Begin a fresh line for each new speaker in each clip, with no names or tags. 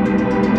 നമസ്കാരം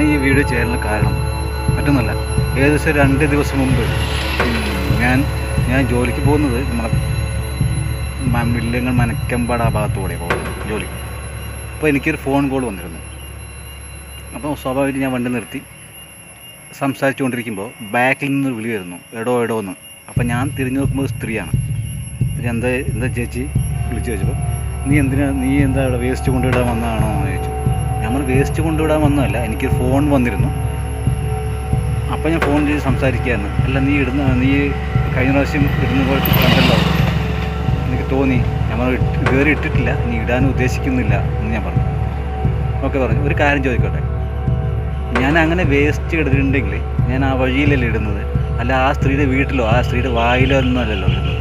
ഞാൻ ഈ വീഡിയോ ചെയ്യാനുള്ള കാരണം മറ്റൊന്നല്ല ഏകദേശം രണ്ട് ദിവസം മുമ്പ് ഞാൻ ഞാൻ ജോലിക്ക് പോകുന്നത് നമ്മളെ മില്ലങ്ങൾ മനക്കമ്പാട് ആ ഭാഗത്തൂടെ പോകുന്നത് ജോലി. അപ്പോൾ എനിക്കൊരു ഫോൺ കോൾ വന്നിരുന്നു. അപ്പോൾ സ്വാഭാവികമായിട്ട് ഞാൻ വണ്ടി നിർത്തി. സംസാരിച്ചുകൊണ്ടിരിക്കുമ്പോൾ ബാക്കിൽ നിന്ന് വിളി വരുന്നു. എടോ എടോ എന്ന്. അപ്പോൾ ഞാൻ തിരിഞ്ഞു നോക്കുമ്പോൾ സ്ത്രീയാണ്. എന്താ എന്താ ചേച്ചി? വിളിച്ചു ചോദിച്ചപ്പോൾ നീ എന്തിനാ നീ എന്താ ഇവിടെ വേസ്റ്റ് കൊണ്ടുവിടാൻ വന്നതാണോ? എന്ന് ചോദിച്ചു. നമ്മൾ വേസ്റ്റ് കൊണ്ടുവിടാൻ വന്നതല്ല എനിക്ക് ഫോൺ വന്നിരുന്നു. അപ്പോൾ ഞാൻ ഫോൺ ചെയ്ത് സംസാരിക്കുകയായിരുന്നു. അല്ല നീ ഇടുന്ന നീ കഴിഞ്ഞ പ്രാവശ്യം ഇടുന്ന പോലെ കണ്ടല്ലോ. എനിക്ക് തോന്നി നമ്മൾ ഇതുവരെ ഇട്ടിട്ടില്ല നീ ഇടാൻ ഉദ്ദേശിക്കുന്നില്ല എന്ന് ഞാൻ പറഞ്ഞു. ഓക്കെ പറഞ്ഞു. ഒരു കാര്യം ചോദിക്കട്ടെ? ഞാൻ അങ്ങനെ വേസ്റ്റ് ഇടുന്നുണ്ടെങ്കിൽ ഞാൻ ആ വഴിയിലല്ലേ ഇടുന്നത്? അല്ല ആ സ്ത്രീയുടെ വീട്ടിലോ ആ സ്ത്രീയുടെ വായിലോ ഒന്നും അല്ലല്ലോ ഇടുന്നത്?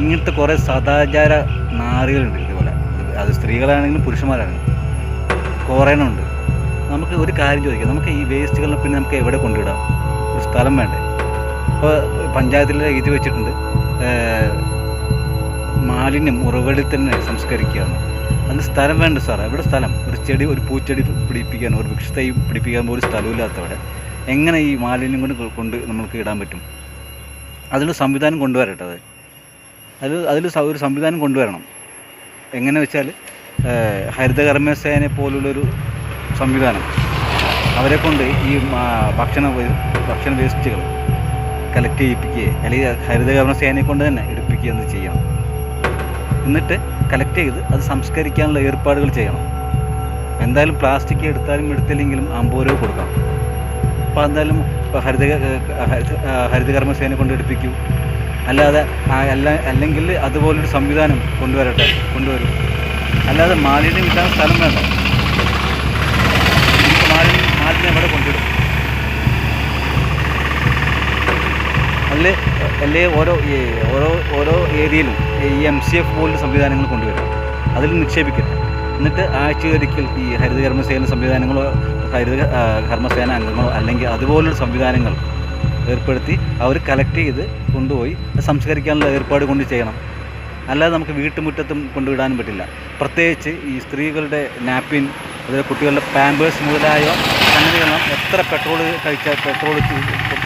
ഇങ്ങനത്തെ കുറേ സദാചാര നാറികളുണ്ട് ഇതുപോലെ. അത് സ്ത്രീകളാണെങ്കിലും പുരുഷന്മാരാണെങ്കിലും. കുറേ നമുക്ക് ഒരു കാര്യം ചോദിക്കാം. നമുക്ക് ഈ വേസ്റ്റുകളെ പിന്നെ നമുക്ക് എവിടെ കൊണ്ടിടാം ഒരു സ്ഥലം വേണ്ടേ? ഇപ്പോൾ പഞ്ചായത്തിൽ എഴുതി വെച്ചിട്ടുണ്ട്. മാലിന്യം ഉറവിടത്തിൽ തന്നെ സംസ്കരിക്കുകയാണ്. അതിന് സ്ഥലം വേണ്ട സാർ എവിടെ സ്ഥലം? ഒരു ചെടി ഒരു പൂച്ചെടി പിടിപ്പിക്കാൻ ഒരു വൃക്ഷത്തൈ പിടിപ്പിക്കാൻ പോലും സ്ഥലമില്ലാത്തവിടെ എങ്ങനെ ഈ മാലിന്യം കൊണ്ട് കൊണ്ട് നമുക്ക് ഇടാൻ പറ്റും? അതിന് സംവിധാനം കൊണ്ടുവരട്ടെ അത്? അതിൽ ഒരു സംവിധാനം കൊണ്ടുവരണം. എങ്ങനെ വെച്ചാൽ ഏഹ്, ഹരിതകർമ്മസേനയെ പോലുള്ളൊരു സംവിധാനം. അവരെ കൊണ്ട് ഈ ഭക്ഷണ ഭക്ഷണ വേസ്റ്റുകൾ കളക്ട് ചെയ്യിപ്പിക്കുകയോ അല്ലെങ്കിൽ ഹരിതകർമ്മസേനയെ കൊണ്ട് തന്നെ എടുപ്പിക്കുക എന്ന് ചെയ്യണം. എന്നിട്ട് കളക്ട് ചെയ്ത് അത് സംസ്കരിക്കാനുള്ള ഏർപ്പാടുകൾ ചെയ്യണം. എന്തായാലും പ്ലാസ്റ്റിക് എടുത്താലും എടുത്തില്ലെങ്കിലും അമ്പത് രൂപ കൊടുക്കണം. അപ്പോൾ എന്തായാലും ഹരിത- ഹരിതകർമ്മസേന കൊണ്ട് എടുപ്പിക്കും. അല്ലാതെ അല്ല അല്ലെങ്കിൽ അതുപോലൊരു സംവിധാനം കൊണ്ടുവരട്ടെ കൊണ്ടുവരും. അല്ലാതെ മാലിന്യം കിട്ടാൻ സ്ഥലം വേണ്ട. മാലിന്യം മാലിന്യം എവിടെ കൊണ്ടിടും അതിൽ അല്ലേ ഓരോ ഓരോ ഓരോ ഏരിയയിലും ഈ എം സി എഫ് പോലുള്ള സംവിധാനങ്ങൾ കൊണ്ടുവരും. അതിൽ നിക്ഷേപിക്കും. എന്നിട്ട് ആഴ്ചയൊരിക്കൽ ഈ ഹരിത കർമ്മസേന സംവിധാനങ്ങളോ ഹരിത കർമ്മസേന അംഗങ്ങളോ അല്ലെങ്കിൽ അതുപോലുള്ള സംവിധാനങ്ങൾ ഏർപ്പെടുത്തി അവർ കളക്ട് ചെയ്ത് കൊണ്ടുപോയി സംസ്കരിക്കാനുള്ള ഏർപ്പാട് കൊണ്ട് ചെയ്യണം. അല്ലാതെ നമുക്ക് വീട്ടുമുറ്റത്തും കൊണ്ടുവിടാനും പറ്റില്ല. പ്രത്യേകിച്ച് ഈ സ്ത്രീകളുടെ നാപ്പിൻ അതുപോലെ കുട്ടികളുടെ പാമ്പേഴ്സ് മുതലായ സംഗതികളെല്ലാം എത്ര പെട്രോൾ കഴിച്ചാൽ പെട്രോൾ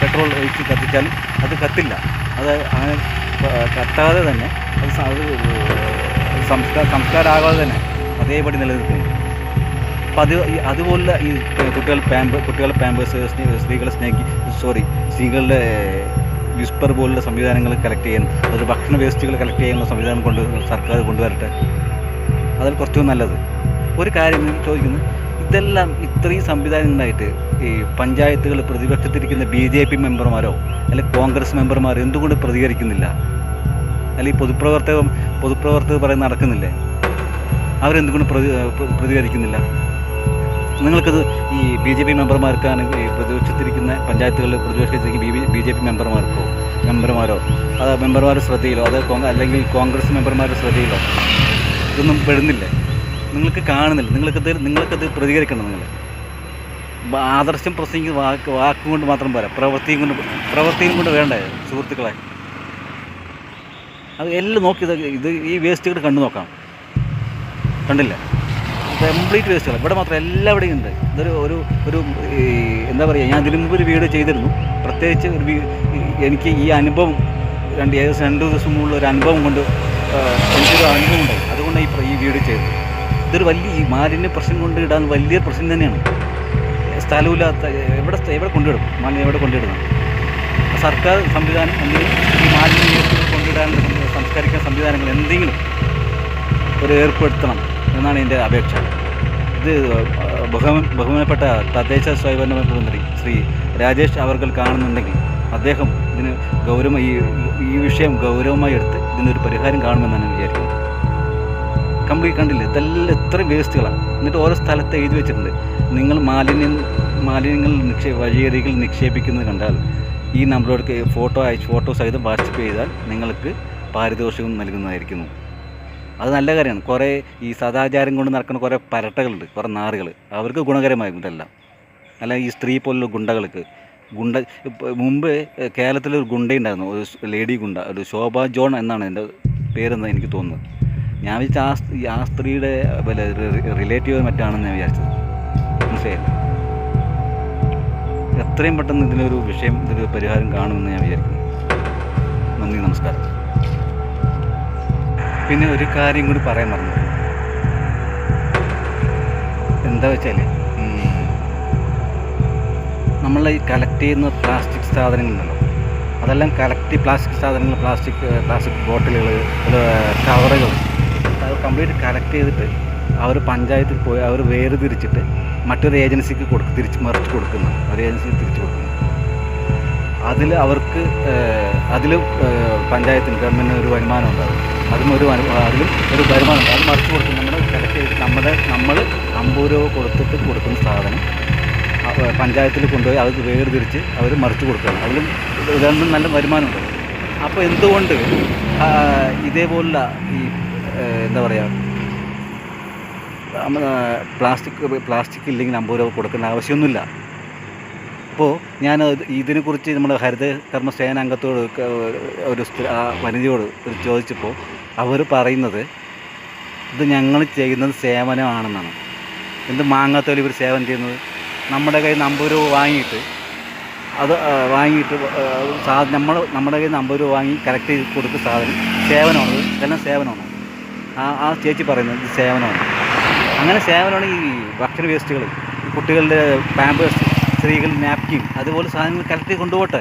പെട്രോൾ ഒഴിച്ച് കത്തിച്ചാലും അത് കത്തില്ല. അത് അങ്ങനെ കത്താതെ തന്നെ അത് സംസ്കാര സംസ്കാരമാകാതെ തന്നെ അതേപടി നിലനിൽക്കുന്നു. അപ്പോൾ അത് അതുപോലുള്ള ഈ കുട്ടികൾ പാമ്പ് കുട്ടികളുടെ പാമ്പേഴ്സ് സ്ത്രീകളെ സ്നേഹി സോറി സ്ത്രീകളുടെ വിസ്പർ പോലുള്ള സംവിധാനങ്ങൾ കളക്ട് ചെയ്യാൻ അതൊരു ഭക്ഷണ വേസ്റ്റുകൾ കളക്ട് ചെയ്യാനുള്ള സംവിധാനം കൊണ്ട് സർക്കാർ കൊണ്ടുവരട്ടെ? അതിൽ കുറച്ചും നല്ലത്. ഒരു കാര്യം ചോദിക്കുന്നു ഇതെല്ലാം ഇത്രയും സംവിധാനം ഉണ്ടായിട്ട് ഈ പഞ്ചായത്തുകൾ പ്രതിപക്ഷത്തിരിക്കുന്ന ബി ജെ പി മെമ്പർമാരോ അല്ലെങ്കിൽ കോൺഗ്രസ് മെമ്പർമാരോ എന്തുകൊണ്ട് പ്രതികരിക്കുന്നില്ല? അല്ലെങ്കിൽ പൊതുപ്രവർത്തകം പൊതുപ്രവർത്തകർ പറയുന്നത് നടക്കുന്നില്ലേ? അവരെന്തുകൊണ്ട് പ്രതി പ്രതികരിക്കുന്നില്ല? നിങ്ങൾക്കത് ഈ ബി ജെ പി മെമ്പർമാർക്കാണ് പ്രതിപക്ഷത്തിരിക്കുന്ന പഞ്ചായത്തുകളിൽ പ്രതിപക്ഷത്തിരിക്കുന്ന ബി ബി ജെ പി മെമ്പർമാർക്കോ മെമ്പർമാരോ? അത് മെമ്പർമാരുടെ ശ്രദ്ധയിലോ അത് അല്ലെങ്കിൽ കോൺഗ്രസ് മെമ്പർമാരുടെ ശ്രദ്ധയിലോ? ഇതൊന്നും പെടുന്നില്ലേ. നിങ്ങൾക്ക് കാണുന്നില്ല. നിങ്ങൾക്കത് നിങ്ങൾക്കത് പ്രതികരിക്കണം നിങ്ങൾ. ആദർശം പ്രസംഗിക്കുന്ന വാക്ക് വാക്കും കൊണ്ട് മാത്രം പോരാ. പ്രവൃത്തിയും കൊണ്ട് പ്രവൃത്തിയും കൊണ്ട് വേണ്ടേ സുഹൃത്തുക്കളെ? അത് എല്ലാം നോക്കി ഇത് ഈ വേസ്റ്റുകൾ കണ്ടു നോക്കാം. കണ്ടില്ല? കംപ്ലീറ്റ് വേസ്റ്റുകൾ ഇവിടെ മാത്രം എല്ലാവിടെയും ഉണ്ട്. ഇതൊരു ഒരു ഒരു എന്താ പറയുക ഞാൻ ഇതിനു മുമ്പ് ഒരു വീഡിയോ ചെയ്തിരുന്നു. പ്രത്യേകിച്ച് ഒരു എനിക്ക് ഈ അനുഭവം രണ്ട് ഏകദേശം രണ്ട് ദിവസം മുമ്പുള്ള ഒരു അനുഭവം കൊണ്ട് എനിക്കൊരു അനുഭവം ഉണ്ടായി. അതുകൊണ്ടാണ് ഈ ഈ വീഡിയോ ചെയ്തത്. ഇതൊരു വലിയ ഈ മാലിന്യ പ്രശ്നം കൊണ്ട് ഇടാൻ വലിയ പ്രശ്നം തന്നെയാണ്. സ്ഥലമില്ലാത്ത എവിടെ എവിടെ കൊണ്ടിടും മാലിന്യം എവിടെ കൊണ്ടിടുന്നത് സർക്കാർ സംവിധാനം അല്ലെങ്കിൽ ഈ മാലിന്യം കൊണ്ടിടാൻ സംസ്കരിക്കാൻ സംവിധാനങ്ങൾ എന്തെങ്കിലും ഒരു ഏർപ്പെടുത്തണം. എന്നാണ് എന്റെ അപേക്ഷ. ഇത് ബഹുമ ബഹുമാനപ്പെട്ട തദ്ദേശ സ്വയംഭരണ മന്ത്രി ശ്രീ രാജേഷ് അവർകൾ കാണുന്നുണ്ടെങ്കിൽ അദ്ദേഹം ഇതിന് ഗൗരവമായി ഈ ഈ വിഷയം ഗൗരവമായി എടുത്ത് ഇതിനൊരു പരിഹാരം കാണുമെന്നാണ് വിചാരിക്കുന്നത്. കംപ്ലീറ്റ് കണ്ടില്ലേ? ഇതെല്ലാം എത്ര വേസ്റ്റുകളാണ് എന്നിട്ട് ഓരോ സ്ഥലത്ത് എഴുതി വെച്ചിട്ടുണ്ട്. നിങ്ങൾ മാലിന്യം മാലിന്യങ്ങൾ നിക്ഷേ വഴിയരികിൽ നിക്ഷേപിക്കുന്നത് കണ്ടാൽ ഈ നമ്പറിലേക്ക് ഫോട്ടോ അയച്ച് ഫോട്ടോ സഹിതം വാട്സപ്പ് ചെയ്താൽ നിങ്ങൾക്ക് പാരിതോഷികം നൽകുന്നതായിരിക്കുന്നു. അത് നല്ല കാര്യമാണ്. കുറേ ഈ സദാചാരം കൊണ്ട് നടക്കുന്ന കുറേ പരട്ടകളുണ്ട് കുറേ നാറുകൾ. അവർക്ക് ഗുണകരമായിരുന്നു ഇതെല്ലാം അല്ല ഈ സ്ത്രീ പോലുള്ള ഗുണ്ടകൾക്ക്. ഗുണ്ട മുമ്പ് മുമ്പ് കേരളത്തിലൊരു ഗുണ്ടയുണ്ടായിരുന്നു. ഒരു ലേഡി ഗുണ്ട. ഒരു ശോഭ ജോൺ എന്നാണ് എന്റെ പേരെന്ന് എനിക്ക് തോന്നുന്നത്. ഞാൻ വിചാരിച്ച ആ ആ സ്ത്രീയുടെ വല്ല റിലേറ്റീവ് മറ്റാണെന്ന് ഞാൻ വിചാരിച്ചത്. മനസ്സിലായില്ല? എത്രയും പെട്ടെന്ന് ഇതിനൊരു വിഷയം ഇതിനൊരു പരിഹാരം കാണുമെന്ന് ഞാൻ വിചാരിക്കുന്നു. നന്ദി നമസ്കാരം. പിന്നെ ഒരു കാര്യം കൂടി പറയാൻ മറന്നു എന്താ വെച്ചാൽ നമ്മൾ ഈ കളക്ട് ചെയ്യുന്ന പ്ലാസ്റ്റിക് സാധനങ്ങളുണ്ടല്ലോ. അതെല്ലാം കളക്ട് പ്ലാസ്റ്റിക് സാധനങ്ങൾ പ്ലാസ്റ്റിക് പ്ലാസ്റ്റിക് ബോട്ടിലുകൾ കവറുകൾ അത് കംപ്ലീറ്റ് കളക്ട് ചെയ്തിട്ട് അവർ പഞ്ചായത്തിൽ പോയി അവർ വേറെ തിരിച്ചിട്ട് മറ്റൊരു ഏജൻസിക്ക് കൊടുക്കും തിരിച്ച് മറിച്ച് കൊടുക്കുന്നു ഒരു ഏജൻസിക്ക് തിരിച്ച് കൊടുക്കുന്നു അതിൽ അവർക്ക് അതിൽ പഞ്ചായത്തിന് ഗവൺമെന്റിന് ഒരു വരുമാനം ഉണ്ടാകും. അതും ഒരു അതിലും ഒരു വരുമാനം അത് മറിച്ച് കൊടുക്കും നമ്മുടെ സെലക്ട് ചെയ്ത് നമ്മുടെ നമ്മൾ അമ്പത് രൂപ കൊടുത്തിട്ട് കൊടുക്കുന്ന സാധനം പഞ്ചായത്തിൽ കൊണ്ടുപോയി അത് വേർതിരിച്ച് അവർ മറിച്ച് കൊടുക്കുകയാണ്. അതിലും ഗവൺമെന്റ് നല്ല വരുമാനമുണ്ട് അപ്പോൾ എന്തുകൊണ്ട് ഇതേപോലുള്ള ഈ എന്താ പറയുക പ്ലാസ്റ്റിക് പ്ലാസ്റ്റിക് ഇല്ലെങ്കിൽ അമ്പത് രൂപ കൊടുക്കേണ്ട ആവശ്യമൊന്നുമില്ല. അപ്പോൾ ഞാൻ ഇതിനെക്കുറിച്ച് നമ്മുടെ ഹരിത കർമ്മ സേനാംഗത്തോട് ഒരു വനിതയോട് ചോദിച്ചപ്പോൾ അവർ പറയുന്നത് ഇത് ഞങ്ങൾ ചെയ്യുന്നത് സേവനമാണെന്നാണ്. എന്ത് മാങ്ങാത്തോലി ഇവർ സേവനം ചെയ്യുന്നത്? നമ്മുടെ കയ്യിൽ നിന്ന് അമ്പത് രൂപ വാങ്ങിയിട്ട് അത് വാങ്ങിയിട്ട് സാധനം നമ്മൾ നമ്മുടെ കയ്യിൽ നിന്ന് അമ്പത് രൂപ വാങ്ങി കളക്ട് ചെയ്ത് കൊടുത്ത സാധനം സേവനമാണ് ഇത് ഇതെല്ലാം സേവനമാണ്. ആ ആ ചേച്ചി പറയുന്നത് ഇത് സേവനമാണ്. അങ്ങനെ സേവനമാണ് ഈ ഭക്ഷണ വേസ്റ്റുകൾ കുട്ടികളുടെ പാമ്പേഴ്സ് സ്ത്രീകൾ നാപ്കിൻ അതുപോലെ സാധനങ്ങൾ ചെയ്ത് കൊണ്ടുപോട്ടെ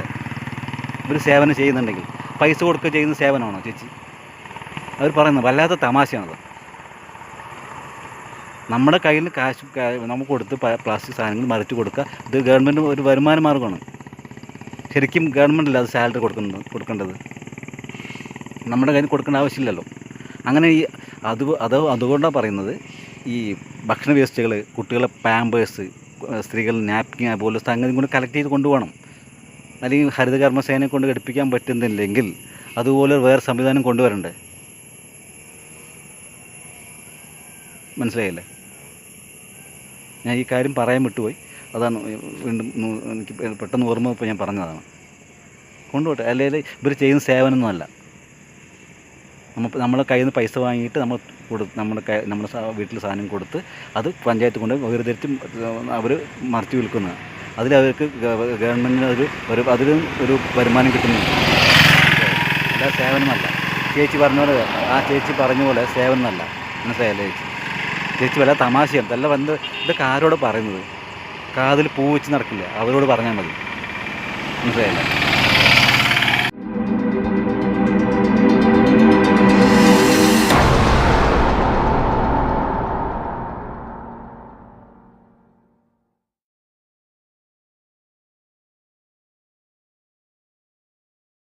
ഇവർ സേവനം ചെയ്യുന്നുണ്ടെങ്കിൽ. പൈസ കൊടുക്കുക ചെയ്യുന്ന സേവനമാണോ ചേച്ചി? അവർ പറയുന്നത് വല്ലാത്ത തമാശയാണത്. നമ്മുടെ കയ്യിൽ നിന്ന് കാശ് നമുക്ക് കൊടുത്ത് പ്ലാസ്റ്റിക് സാധനങ്ങൾ മറിച്ച് കൊടുക്കുക. ഇത് ഗവൺമെന്റ് ഒരു വരുമാന മാർഗമാണ്. ശരിക്കും ഗവൺമെന്റല്ല അത് സാലറി കൊടുക്കുന്നത് കൊടുക്കേണ്ടത്. നമ്മുടെ കയ്യിൽ കൊടുക്കേണ്ട ആവശ്യമില്ലല്ലോ. അങ്ങനെ ഈ അത് അത് അതുകൊണ്ടാണ് പറയുന്നത് ഈ ഭക്ഷണ വേസ്റ്റുകൾ കുട്ടികളെ പാമ്പേഴ്സ് സ്ത്രീകൾ നാപ്കിൻ അതുപോലെ സ്ഥലങ്ങളും കൊണ്ട് കളക്ട് ചെയ്ത് കൊണ്ടുപോകണം. അല്ലെങ്കിൽ ഹരിതകർമ്മസേനയെ കൊണ്ട് ഘടിപ്പിക്കാൻ പറ്റുന്നില്ലെങ്കിൽ അതുപോലെ വേറെ സംവിധാനം കൊണ്ടുവരണ്ടേ? മനസ്സിലായില്ലേ? ഞാൻ ഈ കാര്യം പറയാൻ വിട്ടുപോയി. അതാണ് വീണ്ടും എനിക്ക് പെട്ടെന്ന് ഓർമ്മ ഇപ്പോൾ ഞാൻ പറഞ്ഞതാണ്. കൊണ്ടുപോട്ടെ. അല്ലെങ്കിൽ ഇവർ ചെയ്യുന്ന സേവനമൊന്നുമല്ല. നമ്മൾ നമ്മൾ കയ്യിൽ നിന്ന് പൈസ വാങ്ങിയിട്ട് നമ്മൾ കൊടു നമ്മുടെ നമ്മുടെ വീട്ടിൽ സാധനം കൊടുത്ത് അത് പഞ്ചായത്ത് കൊണ്ട് വേർതിരിച്ച് അവർ മറിച്ച് വിൽക്കുന്നത് അതിൽ അവർക്ക് ഗവ- ഗവൺമെന്റിന് ഒരു ഒരു അതിലും ഒരു വരുമാനം കിട്ടുന്നുണ്ട് അല്ല. സേവനമല്ല ചേച്ചി പറഞ്ഞ പോലെ ആ ചേച്ചി പറഞ്ഞ പോലെ സേവനമല്ല മനസ്സിലായല്ലേ ചേച്ചി? ചേച്ചി വല്ല തമാശയാണ് അല്ല വന്ന് ഇതൊക്കെ ആരോട് പറയുന്നത്? കാതിൽ പൂ വെച്ച് നടക്കില്ല? അവരോട് പറഞ്ഞാൽ മതി. മനസ്സിലായില്ലേ?